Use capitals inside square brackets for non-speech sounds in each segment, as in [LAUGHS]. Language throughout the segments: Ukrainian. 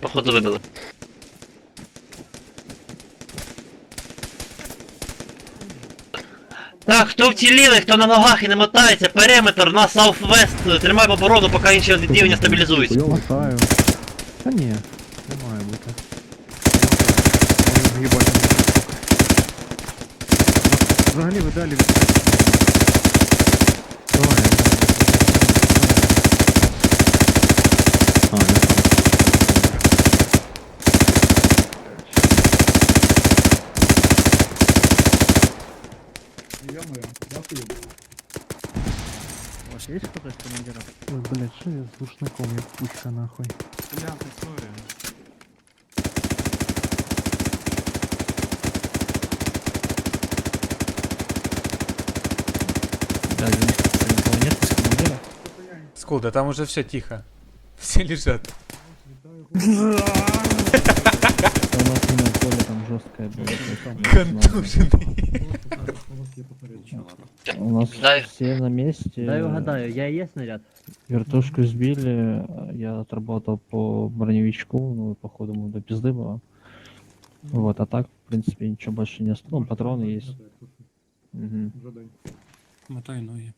походу вибили. Так, хто вціліли, хто на ногах і не мотається, периметр на Southwest, тримаємо оборону, поки інші відділення стабілізуються. Я латаю. Та ні, не має бути. Ой, в'їбать. Взагалі ви далі від... есть кто-то из командиров? Ой, блядь, що я з глушником, як пушка нахуй. Да, никого нет из командира. Скул, да там уже все тихо. Все лежат. У нас именно поле там жесткое было. Контуженный. У нас Дай. все на месте. Дай угадаю, я и есть снаряд? Вертушку сбили, я отработал по броневичку, ну, походу, ему до пизды было. Вот, а так, в принципе, ничего больше не осталось. Ну, патроны есть. Мгм. Мотай ноги.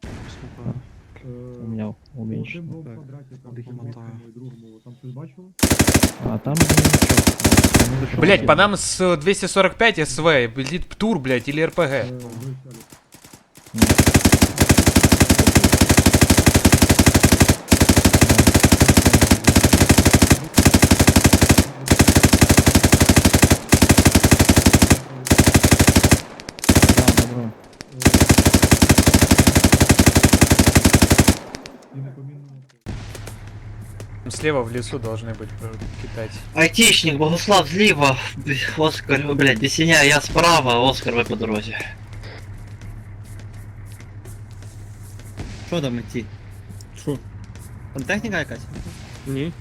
Сколько? У меня уменьшено. Мотаю. А там. Блять, по нам с 245 СВ летит ПТУР, блять, или РПГ. Да, добро. Слева в лесу должны быть э, китайцы. Айтішник, Богослав зліва, Б- Оскар, блядь, Бісеня, я справа, Оскар ви по дорозі. Що там идти? Що? Там техніка якась? Ні.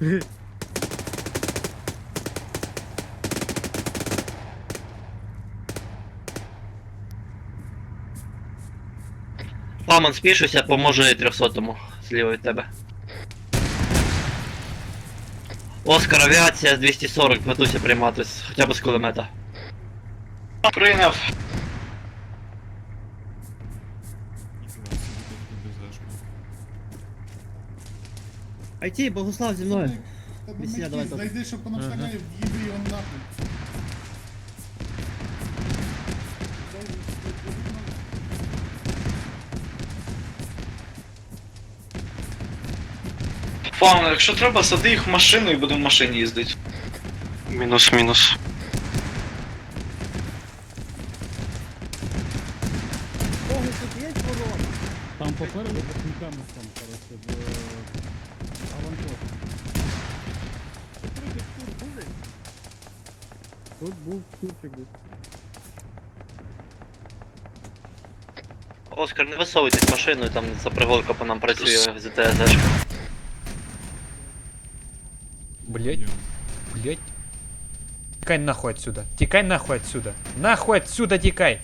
[LAUGHS] Памон, спішуйся, поможи 300-му зліва від тебе. Оскар, авіація 240, готуйся приймати хоча б з кулемета. Прийняв. IT, Богослав зі мною. Весня, давай тут. Зайди, щоб воно штаняє, в'їби його нахуй. Фауна, якщо треба, сади їх в машину і будемо в машині їздити. Мінус, мінус. Там попереду по кульками там, короче, в аванпост. Тут був турчик десь. Оскар, не висовуйтесь машиною, там за пригорка по нам працює ЗТС. Блять. Блять. Тикай нахуй отсюда. Тикай нахуй отсюда. Нахуй отсюда тикай.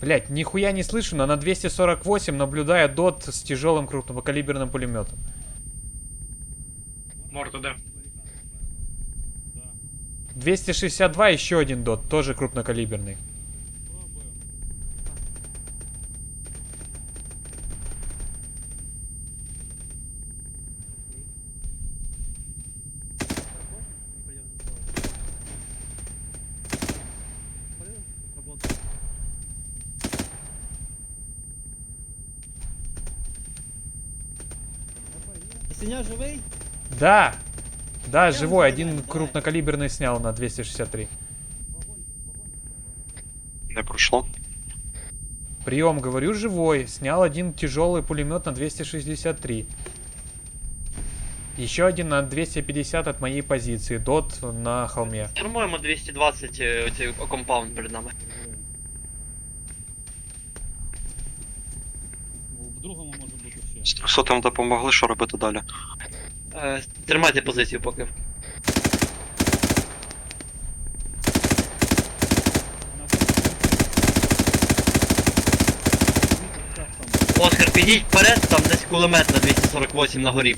Блять, нихуя не слышу, но на 248 наблюдаю дот с тяжелым крупнокалиберным пулеметом. Морта, де? 262 еще один дот, тоже крупнокалиберный. Сеня живый? Да. Да, Я живой. Один давай. крупнокалиберный снял на 263. Не прошло. Прием, говорю, живой. Снял один тяжелый пулемет на 263. Еще один на 250 от моей позиции. Дот на холме. По-моему, 220 э, компаунд перед нами. Ну, В другому З 300 допомогли, що робити далі? Е, тримайте позицію поки. Оскар, підіть вперед, там десь кулемет на 248 на горі.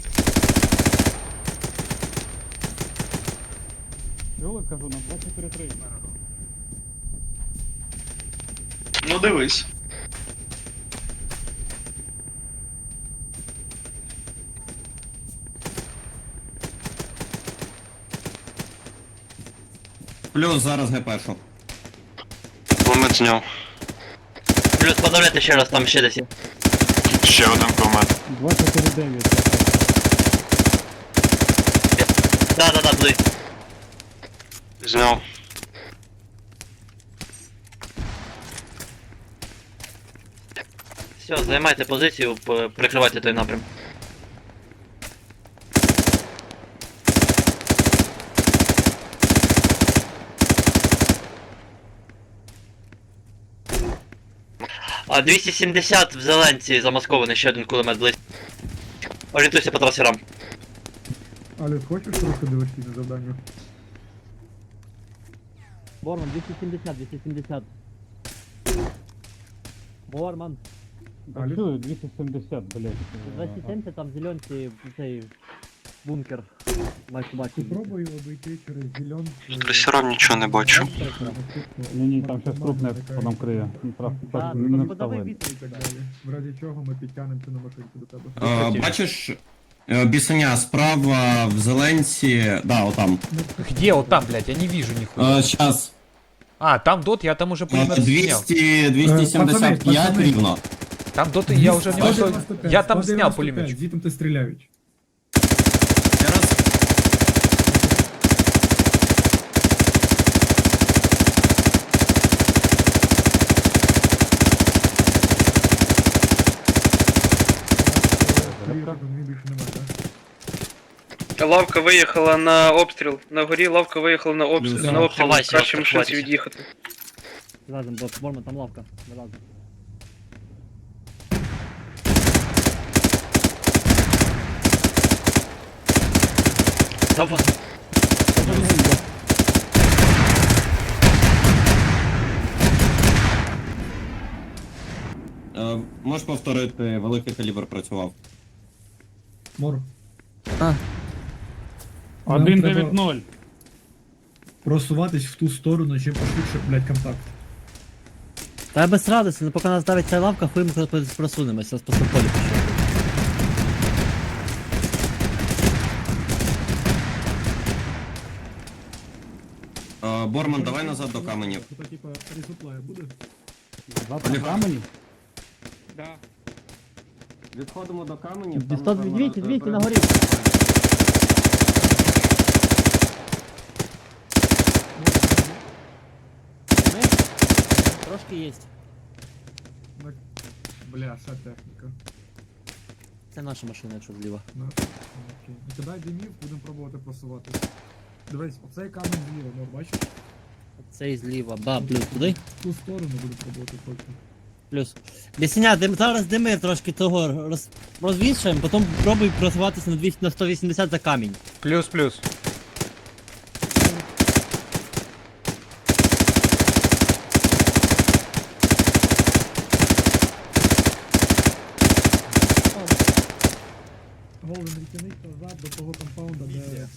Йоли, кажу, на 243. Ну дивись. Плюс зараз гепешу. Кулемет зняв. Плюс подавляйте ще раз, там ще десь. є. Ще один кулемет. 249. Да, да, да, туди. Зняв. Все, займайте позицію, п- прикривайте той напрям. 270 в зеленці замаскований ще один кулемет близько. Орієнтуйся по трасерам. Але хочеш трохи диверсійне завдання? Борман, 270, 270. Борман, А чую, 270, блядь. 270, там зеленці, цей бункер. Бачу, бачу. Попробуй обійти через зеленку. Трасерам нічого не бачу. Ні, ні, там щось крупне по нам криє. Ну, Да, так, ну, подавай вставай. відповідь. І так далі. В разі чого ми підтягнемося на машинку до тебе. Е, бачиш, е, бісеня справа в зеленці. Да, отам. Где вот там, блядь? Я не вижу нихуя. Е, щас. А, там дот, я там уже Е, снял. 200, 275 Пацани, пацани. рівно. Там доты я уже не могу. Я там снял пулемет. Звітом ти стріляють. Так? Лавка виїхала на обстріл. На горі лавка виїхала на обстріл. Плюс. На обстріл. Ховайся, Краще Оскар, машинці ховайся. від'їхати. Разом, бо Борман, там лавка. Вилазимо. Там Е, Можеш повторити, великий калібр працював. Мор. А. Нам 190. Просуватись в ту сторону, чим пошвидше, блядь, контакт. Та без радості, ну поки нас давить ця лавка, хуй ми просунемося, з по полі пішов. Е, Борман, давай назад до каменів. Це типа резуплая буде? Завтра камені? Відходимо до каменів. Десь тут 200, 200 на горі. Трошки є. Бля, ще техніка. Це наша машина, якщо зліва. Ну, окей. Ну, Кидай димів, будемо пробувати просуватись. Дивись, оцей камінь зліва, Мор, бачиш? Цей зліва, ба, плюс туди. В ту сторону будемо пробувати точно. Плюс. Бісеня, дим, зараз дими трошки того роз, розвішаємо, потім пробуй просуватися на 200 на 180 за камінь. Плюс-плюс. Голден рітяник назад до того компаунда, де...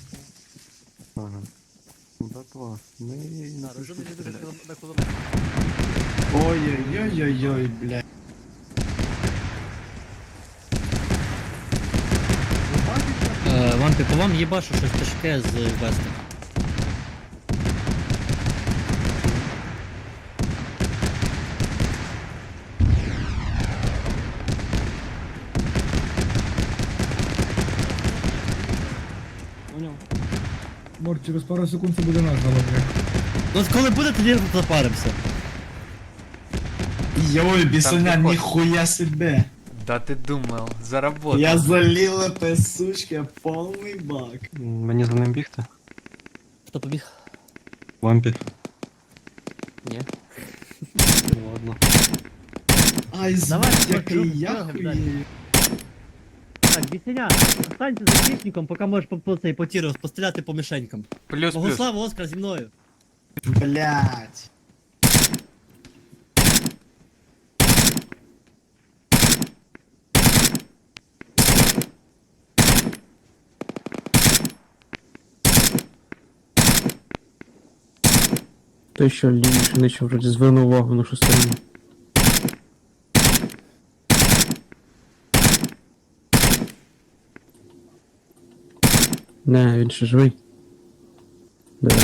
Ой-ой-ой-ой-ой, бля. Е, Вампі, по вам їбашу щось тяжке з вести. Мор, через пару секунд це буде наш головний. Ну от коли буде, тоді запаримося. Йой, бесуня, приход. нихуя себе. Да ты думал, заработал. Я залил этой сучке полный бак. Мені за ним бігти. Хто побіг? Лампі. Ні. Ладно. Ай, Давай, звук трохи який, рух- я трохи далі. хуєю. Так, Бісеня, останься за хищником, поки можеш по, по цей по тіру постріляти по мишенькам. Плюс-плюс. Богослав, Оскар зі мною. Блять. Той, що лівіше нічого вроді звернув увагу на сторону. Не, він ще живий. Да.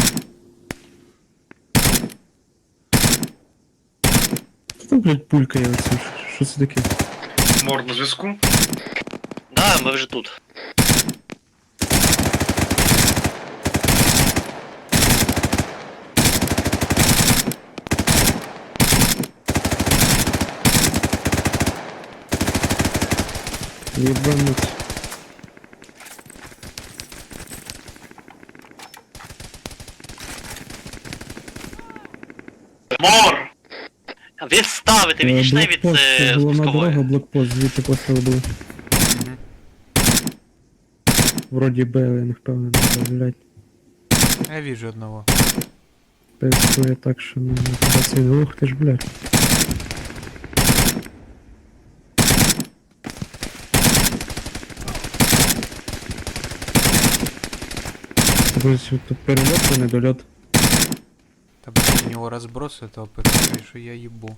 Що там, блядь, пулька пулькає оце? Що це таке? Мор на зв'язку. Да, ми вже тут. Єбануть. Мор! Відставити, відійшли від Блокпост, е, це спускової. дорога, блокпост, звідти постріли були. Мгм. Вроді Б, але не впевнений, блядь. Я вижу одного. Пискує так, що ну, не глух, ти ж, блядь. Друзі, тут перельот чи недольот? Та блядь, у него разброс этого ПК, что я ебу.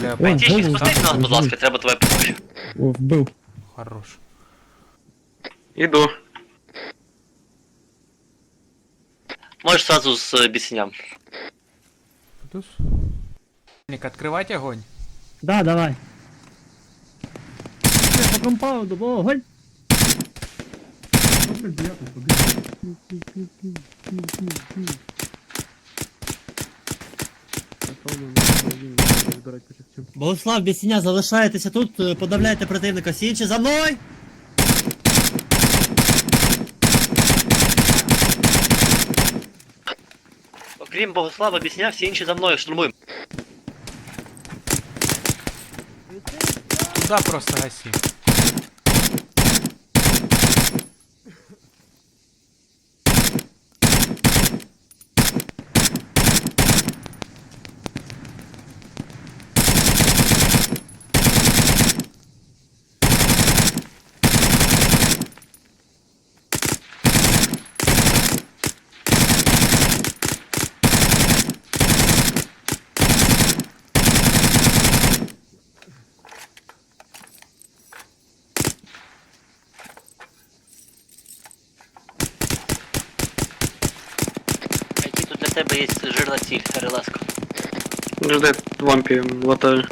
Бля, Ой, Айтішник, голову спустись нас, будь зробив. ласка, треба твоя допомога. О, вбив. хорош. Іду. Можеш сразу з е, бісеням. Плюс. Ник, открывать огонь. Да, давай. Все, по компаунду, вогонь. Я тут побіг? Богослав, Бісеня, залишаєтеся тут, е, подавляйте противника. Всі інші за мною! Окрім Богослава, бісня, всі інші за мною штурмуємо. Туда просто гаси. Тебе є жирна ціль. Жди, вампі латаю.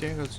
第个是